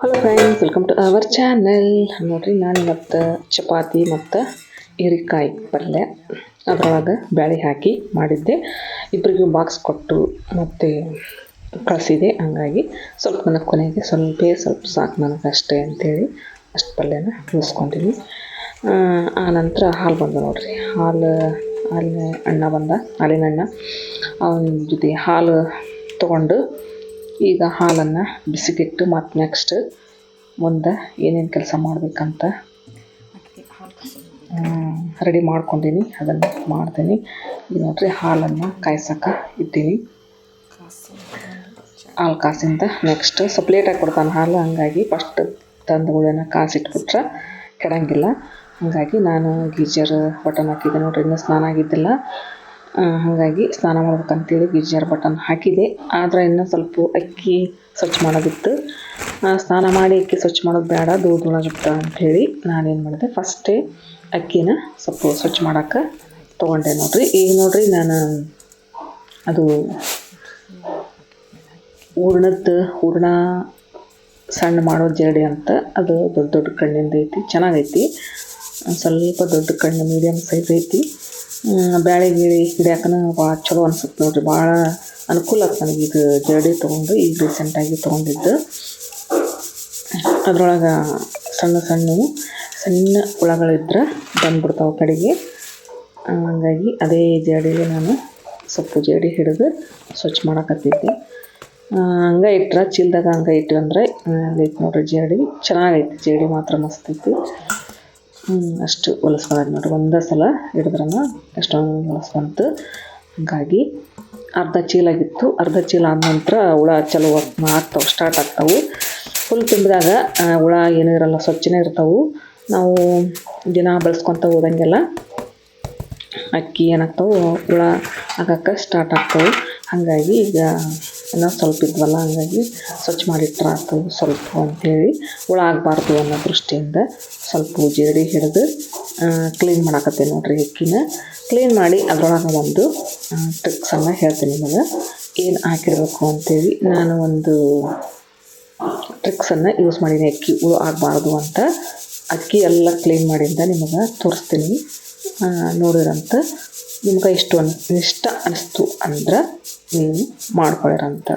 Hello friends welcome to our channel ನೋಡಿರಿ, ನಾನು ಇವತ್ತು ಚಪಾತಿ ಮತ್ತು ಹೀರಿಕಾಯಿ ಪಲ್ಯ. ಅದರೊಳಗೆ ಬ್ಯಾಳಿ ಹಾಕಿ ಮಾಡಿದ್ದೆ. ಇಬ್ಬರಿಗೂ ಬಾಕ್ಸ್ ಕೊಟ್ಟು ಮತ್ತು ಕಳಿಸಿದೆ, ಹಂಗಾಗಿ ಸ್ವಲ್ಪ ನನಗೆ ಕೊನೆಗೆ ಸ್ವಲ್ಪ ಸ್ವಲ್ಪ ಸಾಕು ನನಗೆ ಅಷ್ಟೇ ಅಂಥೇಳಿ ಅಷ್ಟು ಪಲ್ಯನ ಉಳಿಸ್ಕೊಂತೀನಿ ಆ ನಂತರ ಹಾಲು ಬಂದು ನೋಡಿರಿ. ಹಾಲು, ಹಾಲಿನ ಅಣ್ಣ ಬಂದ, ಹಾಲಿನ ಅಣ್ಣ. ಅವನ ಜೊತೆ ಹಾಲು ತೊಗೊಂಡು ಈಗ ಹಾಲನ್ನು ಬಿಸಿಗಿಟ್ಟು ಮತ್ತು ನೆಕ್ಸ್ಟ್ ಮುಂದೆ ಏನೇನು ಕೆಲಸ ಮಾಡಬೇಕಂತ ರೆಡಿ ಮಾಡ್ಕೊಂಡೀನಿ. ಅದನ್ನು ಮಾಡ್ತೀನಿ. ಈಗ ನೋಡ್ರಿ, ಹಾಲನ್ನು ಕಾಯ್ಸಕ್ಕೆ ಇದ್ದೀನಿ ಹಾಲು ಕಾಸಿಂದ ನೆಕ್ಸ್ಟ್ ಸ್ವಲ್ಪ ಲೇಟಾಗಿ ಕೊಡ್ತಾನೆ ಹಾಲು, ಹಂಗಾಗಿ ಫಸ್ಟ್ ತಂದುಗಳನ್ನ ಕಾಸಿಟ್ಬಿಟ್ರೆ ಕೆಡಂಗಿಲ್ಲ. ಹಾಗಾಗಿ ನಾನು ಗೀಜರ್ ಬಟನ್ ಹಾಕಿದ್ದೆ ನೋಡ್ರಿ, ಇನ್ನೂ ಸ್ನಾನ ಆಗಿದ್ದಿಲ್ಲ. ಹಾಗಾಗಿ ಸ್ನಾನ ಮಾಡ್ಬೇಕಂತೇಳಿ ಗೀಜರ್ ಬಟನ್ ಹಾಕಿದೆ. ಆದರೆ ಇನ್ನೂ ಸ್ವಲ್ಪ ಅಕ್ಕಿ ಸ್ವಚ್ಛ ಮಾಡೋದಿತ್ತು. ಸ್ನಾನ ಮಾಡಿ ಅಕ್ಕಿ ಸ್ವಚ್ಛ ಮಾಡೋದು ಬೇಡ ಧೂಳು ಜುಟ್ಟ ಅಂಥೇಳಿ ನಾನೇನು ಮಾಡಿದೆ. ಫಸ್ಟೇ ಅಕ್ಕಿನ ಸ್ವಲ್ಪ ಸ್ವಚ್ಛ ಮಾಡೋಕೆ ತೊಗೊಂಡೆ ನೋಡಿರಿ. ಈಗ ನೋಡಿರಿ ನಾನು ಅದು ಹೂರ್ಣದ್ದು ಹೂರ್ಣ ಸಣ್ಣ ಮಾಡೋ ಜರಡಿ ಅಂತ. ಅದು ದೊಡ್ಡ ದೊಡ್ಡ ಕಣ್ಣಿಂದ ಐತಿ, ಚೆನ್ನಾಗೈತಿ. ಸ್ವಲ್ಪ ದೊಡ್ಡ ಕಣ್ಣು ಮೀಡಿಯಮ್ ಸೈಜ್ ಐತಿ. ಬ್ಯಾಳೆ ಗೀಳಿ ಹಿಡಿಯಾಕನ ಭಾಳ ಚಲೋ ಅನ್ಸುತ್ತೆ ನೋಡಿರಿ. ಭಾಳ ಅನುಕೂಲ ಆಗ್ತದೆ ನನಗೆ ಈಗ ಜರಡಿ ತೊಗೊಂಡು ಈಗ ರೀಸೆಂಟಾಗಿ ತೊಗೊಂಡಿದ್ದು. ಅದ್ರೊಳಗೆ ಸಣ್ಣ ಸಣ್ಣವು ಸಣ್ಣ ಹುಳಗಳಿದ್ರೆ ಬಂದ್ಬಿಡ್ತಾವೆ ಕಡೆಗೆ. ಹಂಗಾಗಿ ಅದೇ ಜೇಡಿಗೆ ನಾನು ಸೊಪ್ಪು ಜೇಡಿ ಹಿಡಿದು ಸ್ವಚ್ಛ ಮಾಡಕತ್ತಿದ್ದೆ. ಹಂಗೆ ಇಟ್ರೆ ಚೀಲದಾಗ ಹಂಗೆ ಇಟ್ವಿ ಅಂದರೆ ಐತೆ ನೋಡಿರಿ ಜರಡಿ. ಚೆನ್ನಾಗೈತಿ ಜೇಡಿ ಮಾತ್ರ ಮಸ್ತೈತಿ ಅಷ್ಟು ಹೊಲಸ್ಕೊಳ್ಳೋದು ನೋಡಿರಿ. ಒಂದೇ ಸಲ ಹಿಡಿದ್ರನ ಎಷ್ಟೊಂದು ಹೊಲಸ್ಕೊಂತು. ಹಂಗಾಗಿ ಅರ್ಧ ಚೀಲ ಆಗಿತ್ತು. ಅರ್ಧ ಚೀಲ ಆದ ನಂತರ ಹುಳ ಚಲೋ ಆಗ್ತಾವೆ ಸ್ಟಾರ್ಟ್ ಆಗ್ತಾವೆ. ಫುಲ್ ತುಂಬಿದಾಗ ಹುಳ ಏನೂ ಇರಲ್ಲ, ಸ್ವಚ್ಛನೇ ಇರ್ತಾವೆ. ನಾವು ದಿನ ಬಳಸ್ಕೊತ ಹೋದಂಗೆಲ್ಲ ಅಕ್ಕಿ ಏನಾಗ್ತಾವೆ, ಹುಳ ಆಗಕ್ಕೆ ಸ್ಟಾರ್ಟ್ ಆಗ್ತಾವೆ. ಹಾಗಾಗಿ ಈಗ ಇನ್ನೂ ಸ್ವಲ್ಪ ಇದ್ವಲ್ಲ, ಹಾಗಾಗಿ ಸ್ವಚ್ಛ ಮಾಡಿಟ್ರೆ ಆಯ್ತು ಸ್ವಲ್ಪ ಅಂಥೇಳಿ ಹುಳ ಆಗಬಾರ್ದು ಅನ್ನೋ ದೃಷ್ಟಿಯಿಂದ ಸ್ವಲ್ಪ ಜೇಡಿ ಹಿಡಿದು ಕ್ಲೀನ್ ಮಾಡಾಕತ್ತೆ ನೋಡಿರಿ ಅಕ್ಕಿನ. ಕ್ಲೀನ್ ಮಾಡಿ ಅದರೊಳಗೆ ಒಂದು ಟ್ರಿಕ್ಸನ್ನು ಹೇಳ್ತೀನಿ ನಿಮಗೆ. ಏನು ಹಾಕಿರಬೇಕು ಅಂತೇಳಿ ನಾನು ಒಂದು ಟ್ರಿಕ್ಸನ್ನು ಯೂಸ್ ಮಾಡೀನಿ ಅಕ್ಕಿ, ಹುಳು ಆಗಬಾರ್ದು ಅಂತ. ಅಕ್ಕಿ ಎಲ್ಲ ಕ್ಲೀನ್ ಮಾಡಿಂದ ನಿಮಗೆ ತೋರಿಸ್ತೀನಿ. ನೋಡಿರಂತ. ನಿಮ್ಗೆ ಇಷ್ಟು ಅನ್, ಇಷ್ಟ ಅನಿಸ್ತು ಅಂದ್ರೆ ನೀವು ಮಾಡ್ಕೊಳ್ಳಿರಂಥ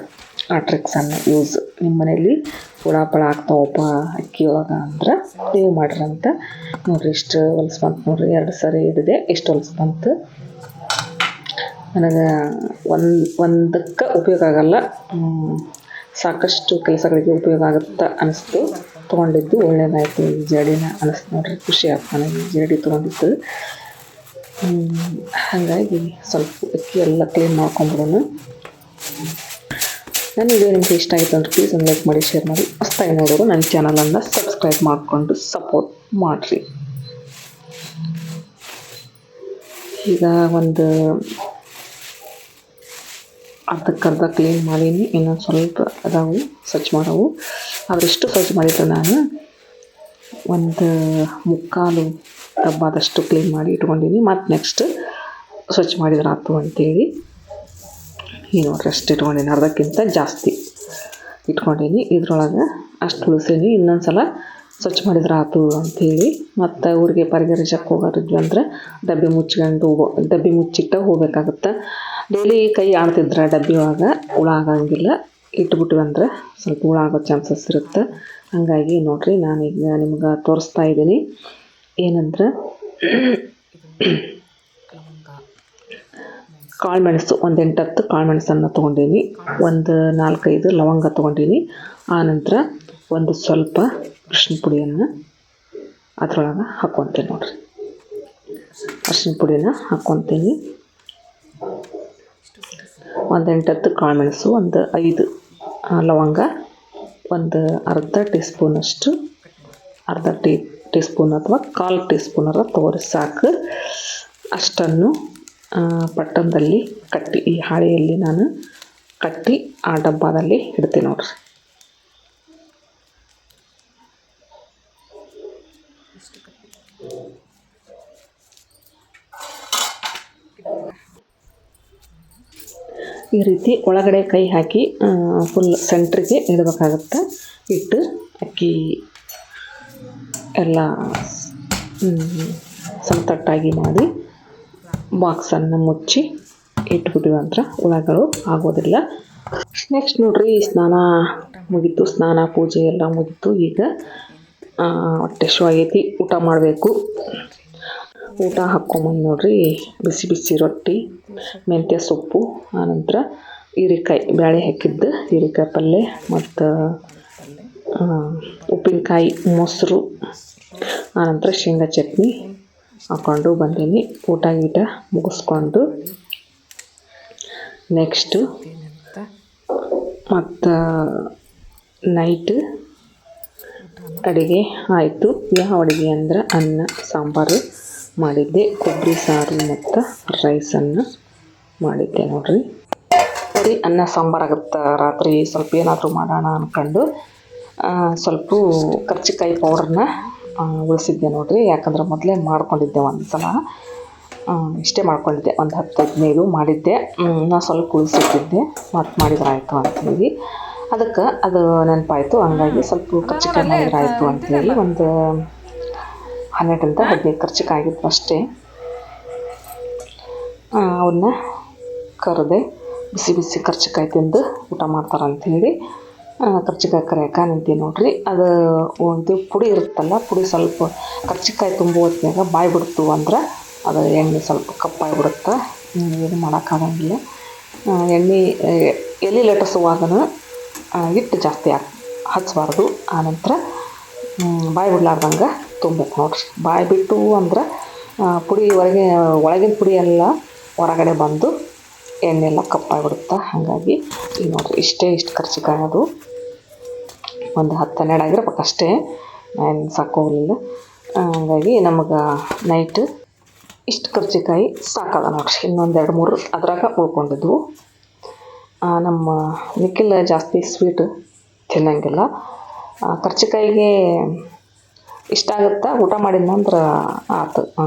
ಆ ಟ್ರಿಕ್ಸನ್ನು ಯೂಸ್ ನಿಮ್ಮ ಮನೇಲಿ ಹುಳ ಪಳ ಆಗ್ತಾವಪ್ಪ ಅಕ್ಕಿ ಒಳಗೆ ಅಂದ್ರೆ ನೀವು ಮಾಡಿರಂತ. ನೋಡ್ರಿ ಇಷ್ಟು ಹೊಲಸು ಬಂತು ನೋಡ್ರಿ, ಎರಡು ಸರಿ ಹಿಡಿದೆ ಇಷ್ಟು ಹೊಲಸು ಬಂತು. ನನಗೆ ಒಂದು, ಒಂದಕ್ಕೆ ಉಪಯೋಗ ಆಗಲ್ಲ. ಸಾಕಷ್ಟು ಕೆಲಸಗಳಿಗೆ ಉಪಯೋಗ ಆಗುತ್ತೆ ಅನಿಸ್ತು. ತೊಗೊಂಡಿದ್ದು ಒಳ್ಳೇದಾಯಿತು. ಈ ಜಡಿನ ಅನಿಸ್ತು ನೋಡ್ರಿ ಖುಷಿ ಆಗ್ತಾನೆ. ಈ ಜಡಿ ತೊಗೊಂಡಿದ್ದು. ಹಾಗಾಗಿ ಸ್ವಲ್ಪ ಅಕ್ಕಿ ಎಲ್ಲ ಕ್ಲೀನ್ ಮಾಡ್ಕೊಂಬಿಡೋಣ. ನನ್ನ ವಿಡಿಯೋ ನಿಮಗೆ ಇಷ್ಟ ಆಯಿತು ಅಂದ್ರೆ ಪ್ಲೀಸ್ ಒಂದು ಲೈಕ್ ಮಾಡಿ ಶೇರ್ ಮಾಡಿ. ಹೊಸ್ತಾಗಿ ನೋಡೋರು ನನ್ನ ಚಾನಲನ್ನು ಸಬ್ಸ್ಕ್ರೈಬ್ ಮಾಡಿಕೊಂಡು ಸಪೋರ್ಟ್ ಮಾಡಿರಿ. ಈಗ ಒಂದು ಅರ್ಧಕ್ಕರ್ಧ ಕ್ಲೀನ್ ಮಾಡೀನಿ. ಇನ್ನೊಂದು ಸ್ವಲ್ಪ ಅದಾವು, ಸ್ವಚ್ಛ ಮಾಡವು. ಎಷ್ಟು ಸ್ವಚ್ಛ ಮಾಡಿದ್ರೆ ನಾನು ಒಂದು ಮುಕ್ಕಾಲು ಡಬ್ಬಾದಷ್ಟು ಕ್ಲೀನ್ ಮಾಡಿ ಇಟ್ಕೊಂಡೀನಿ ಮತ್ತು ನೆಕ್ಸ್ಟ್ ಸ್ವಚ್ಛ ಮಾಡಿದ್ರೆ ಆಯ್ತು ಅಂತೇಳಿ ಈ ನೋಡಿರಿ ಅಷ್ಟು ಇಟ್ಕೊಂಡೀನಿ. ಅರ್ಧಕ್ಕಿಂತ ಜಾಸ್ತಿ ಇಟ್ಕೊಂಡೀನಿ. ಇದ್ರೊಳಗೆ ಅಷ್ಟು ಉಳಿಸೀನಿ. ಇನ್ನೊಂದು ಸಲ ಸ್ವಚ್ಛ ಮಾಡಿದ್ರೆ ಆಯ್ತು ಅಂಥೇಳಿ ಮತ್ತು ಊರಿಗೆ ಪರಿಗರಿಸಕ್ಕೆ ಹೋಗೋರಿದ್ವಿ ಅಂದ್ರೆ ಡಬ್ಬಿ ಮುಚ್ಕೊಂಡು ಹೋಗೋ ಡಬ್ಬಿ ಮುಚ್ಚಿಟ್ಟು ಹೋಗಬೇಕಾಗುತ್ತೆ. ಡೈಲಿ ಕೈ ಆಡ್ತಿದ್ರೆ ಡಬ್ಬಿ ಒಳಗೆ, ಹುಳ ಆಗಂಗಿಲ್ಲ. ಇಟ್ಬಿಟ್ವಿ ಅಂದರೆ ಸ್ವಲ್ಪ ಹುಳ ಆಗೋ ಚಾನ್ಸಸ್ ಇರುತ್ತೆ. ಹಾಗಾಗಿ ನೋಡಿರಿ ನಾನೀಗ ನಿಮ್ಗೆ ತೋರಿಸ್ತಾ ಇದ್ದೀನಿ. ಏನಂದ್ರೆ ಕಾಳುಮೆಣಸು ಒಂದು ಎಂಟತ್ತು ಕಾಳುಮೆಣಸನ್ನು ತೊಗೊಂಡೀನಿ, ಒಂದು ನಾಲ್ಕೈದು ಲವಂಗ ತೊಗೊಂಡೀನಿ. ಆನಂತರ ಒಂದು ಸ್ವಲ್ಪ ಅರ್ಶಿನ ಪುಡಿಯನ್ನು ಅದ್ರೊಳಗೆ ಹಾಕ್ಕೊತೀನಿ ನೋಡಿರಿ. ಅರ್ಶಿನ ಪುಡಿನ ಹಾಕ್ಕೊತೀನಿ ಒಂದು ಎಂಟತ್ತು ಕಾಳುಮೆಣಸು, ಒಂದು ಐದು ಲವಂಗ, ಒಂದು ಅರ್ಧ ಟೀ ಸ್ಪೂನಷ್ಟು ಅರ್ಧ ಟೀ ಟೀ ಸ್ಪೂನ್ ಅಥವಾ ಕಾಲು ಟೀ ಸ್ಪೂನರ ತೊಗೊರಿ ಸಾಕು. ಅಷ್ಟನ್ನು ಪಟ್ಟಣದಲ್ಲಿ ಕಟ್ಟಿ, ಈ ಹಾಳೆಯಲ್ಲಿ ನಾನು ಕಟ್ಟಿ ಆ ಡಬ್ಬದಲ್ಲಿ ಇಡ್ತೀನಿ ನೋಡ್ರಿ. ಈ ರೀತಿ ಒಳಗಡೆ ಕೈ ಹಾಕಿ ಫುಲ್ ಸೆಂಟ್ರಿಗೆ ಇಡಬೇಕಾಗತ್ತೆ. ಇಟ್ಟು ಅಕ್ಕಿ ಎಲ್ಲ ಸಮತಟ್ಟಾಗಿ ಮಾಡಿ ಬಾಕ್ಸನ್ನು ಮುಚ್ಚಿ ಇಟ್ಬಿಟ್ಟಿವಿ ಅಂದ್ರೆ ಹುಳಗಳು ಆಗೋದಿಲ್ಲ. ನೆಕ್ಸ್ಟ್ ನೋಡ್ರಿ, ಸ್ನಾನ ಮುಗೀತು. ಸ್ನಾನ, ಪೂಜೆ ಎಲ್ಲ ಮುಗೀತು. ಈಗ ಹೊಟ್ಟೆ ಶು ಆಗೈತಿ. ಊಟ ಮಾಡಬೇಕು. ಊಟ ಹಾಕ್ಕೊಂಬಂದು ನೋಡ್ರಿ, ಬಿಸಿ ಬಿಸಿ ರೊಟ್ಟಿ, ಮೆಂತ್ಯ ಸೊಪ್ಪು, ಆನಂತರ ಹೀರೆಕಾಯಿ ಬೇಳೆ ಹಾಕಿದ್ದು, ಹೀರೆಕಾಯಿ ಪಲ್ಯ ಮತ್ತು ಉಪ್ಪಿನಕಾಯಿ ಮೊಸರು ಆನಂತರ ಶೇಂಗಾ ಚಟ್ನಿ ಹಾಕ್ಕೊಂಡು ಬಂದೀನಿ. ಊಟ ಗೀಟ ಮುಗಿಸ್ಕೊಂಡು ನೆಕ್ಸ್ಟು ಮತ್ತು ನೈಟ್ ಅಡುಗೆ ಆಯಿತು. ಯಾವ ಅಡುಗೆ ಅಂದ್ರೆ ಅನ್ನ, ಸಾಂಬಾರು ಮಾಡಿದ್ದೆ. ಕೊಬ್ಬರಿ, ಸಾರು ಮತ್ತು ರೈಸನ್ನು ಮಾಡಿದ್ದೆ ನೋಡ್ರಿ. ಸರಿ, ಅನ್ನ, ಸಾಂಬಾರು ಆಗುತ್ತೆ ರಾತ್ರಿ. ಸ್ವಲ್ಪ ಏನಾದರೂ ಮಾಡೋಣ ಅಂದ್ಕೊಂಡು ಸ್ವಲ್ಪ ಕರ್ಚಿಕಾಯಿ ಪೌಡ್ರನ್ನ ಉಳಿಸಿದ್ದೆ ನೋಡಿರಿ. ಯಾಕಂದ್ರೆ ಮೊದಲೇ ಮಾಡ್ಕೊಂಡಿದ್ದೆ ಒಂದು ಸಲ ಇಷ್ಟೇ ಮಾಡ್ಕೊಂಡಿದ್ದೆ. ಒಂದು ಹತ್ತು ಹದಿನೈದು ಮಾಡಿದ್ದೆ. ನಾ ಸ್ವಲ್ಪ ಉಳಿಸಿಟ್ಟಿದ್ದೆ ಮತ್ತು ಮಾಡಿದ್ರೆ ಆಯಿತು ಅಂತೇಳಿ. ಅದಕ್ಕೆ ಅದು ನೆನಪಾಯಿತು. ಹಂಗಾಗಿ ಸ್ವಲ್ಪ ಕರ್ಚಿಕಾಯಿ ಮಾಡಿದ್ರೆ ಆಯಿತು ಅಂಥೇಳಿ ಒಂದು ಹನ್ನೆರಡರಿಂದ ಹದಿನೈದು ಕರ್ಚಿಕಾಯಿ ಆಗಿತ್ತು ಅಷ್ಟೇ. ಅವನ್ನ ಕರೆದೆ ಬಿಸಿ ಬಿಸಿ ಕರ್ಚಿಕಾಯಿ ತಿಂದು ಊಟ ಮಾಡ್ತಾರೆ ಅಂಥೇಳಿ ಕರ್ಚಿಕಾಯಿ ಕರಿಯಕ್ಕೆ ನಿಂತೀನಿ ನೋಡ್ರಿ. ಅದು ಒಂದು ಪುಡಿ ಇರುತ್ತಲ್ಲ, ಪುಡಿ ಸ್ವಲ್ಪ ಕರ್ಚಿಕಾಯಿ ತುಂಬ ಹೊತ್ತಿನಾಗ ಬಾಯಿ ಬಿಡ್ತು ಅಂದ್ರೆ ಅದು ಎಣ್ಣೆ ಸ್ವಲ್ಪ ಕಪ್ಪಾಗಿಬಿಡುತ್ತೆ. ಏನು ಮಾಡೋಕ್ಕಾಗಂಗಿಲ್ಲ. ಎಣ್ಣೆ ಎಲೆ ಲಟ್ಟಿಸುವಾಗನು ಹಿಟ್ಟು ಜಾಸ್ತಿ ಹಾಕಿ ಹಚ್ಚಬಾರ್ದು ಆನಂತರ ಬಾಯಿ ಬಿಡ್ಲಾರ್ದಂಗೆ ತುಂಬಬೇಕು ನೋಡ್ರಿ. ಬಾಯಿ ಬಿಟ್ಟು ಅಂದ್ರೆ ಪುಡಿ ಹೊರಗೆ ಒಳಗಿನ ಪುಡಿ ಎಲ್ಲ ಹೊರಗಡೆ ಬಂದು ಎಣ್ಣೆ ಎಲ್ಲ ಕಪ್ಪಾಗಿಬಿಡುತ್ತೆ. ಹಾಗಾಗಿ ನೋಡಿರಿ, ಇಷ್ಟೇ ಇಷ್ಟು ಕರ್ಚಿಕಾಯಿ ಅದು. ಒಂದು ಹತ್ತು ಹನ್ನೆರಡು ಆಗಿರ್ಬೇಕು ಅಷ್ಟೇ. ನಾನು ಸಾಕೋಗಲಿಲ್ಲ ಹಾಗಾಗಿ ನಮಗೆ ನೈಟ್ ಇಷ್ಟು ಕರ್ಜಿಕಾಯಿ ಸಾಕಲ್ಲ ನೋಡ್ರಿ ಇನ್ನೊಂದು ಎರಡು ಮೂರು ಅದ್ರಾಗ ಉಳ್ಕೊಂಡಿದ್ವು ನಮ್ಮ ನಿಖಿಲ್ ಜಾಸ್ತಿ ಸ್ವೀಟ್ ತಿನ್ನಂಗಿಲ್ಲ. ಕರ್ಜಿಕಾಯಿಗೆ ಇಷ್ಟ ಆಗುತ್ತೆ? ಊಟ ಮಾಡಿದ್ನಂದ್ರೆ ಆತು. ಆ,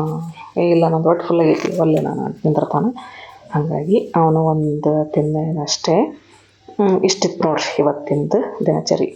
ಏ ಇಲ್ಲ ನಂದು ದೊಡ್ಡ ಫುಲ್ ಆಗೈತಿ ಒಲ್ಲೆ ನಾನು ನಿಂದಿರ್ತಾನೆ. ಹಾಗಾಗಿ ಅವನು ಒಂದು ತಿಂದ ಅಷ್ಟೇ ಇಷ್ಟಿತ್ತು ನೋಡ್ರಿ ಇವತ್ತಿಂದು ದಿನಚರಿ.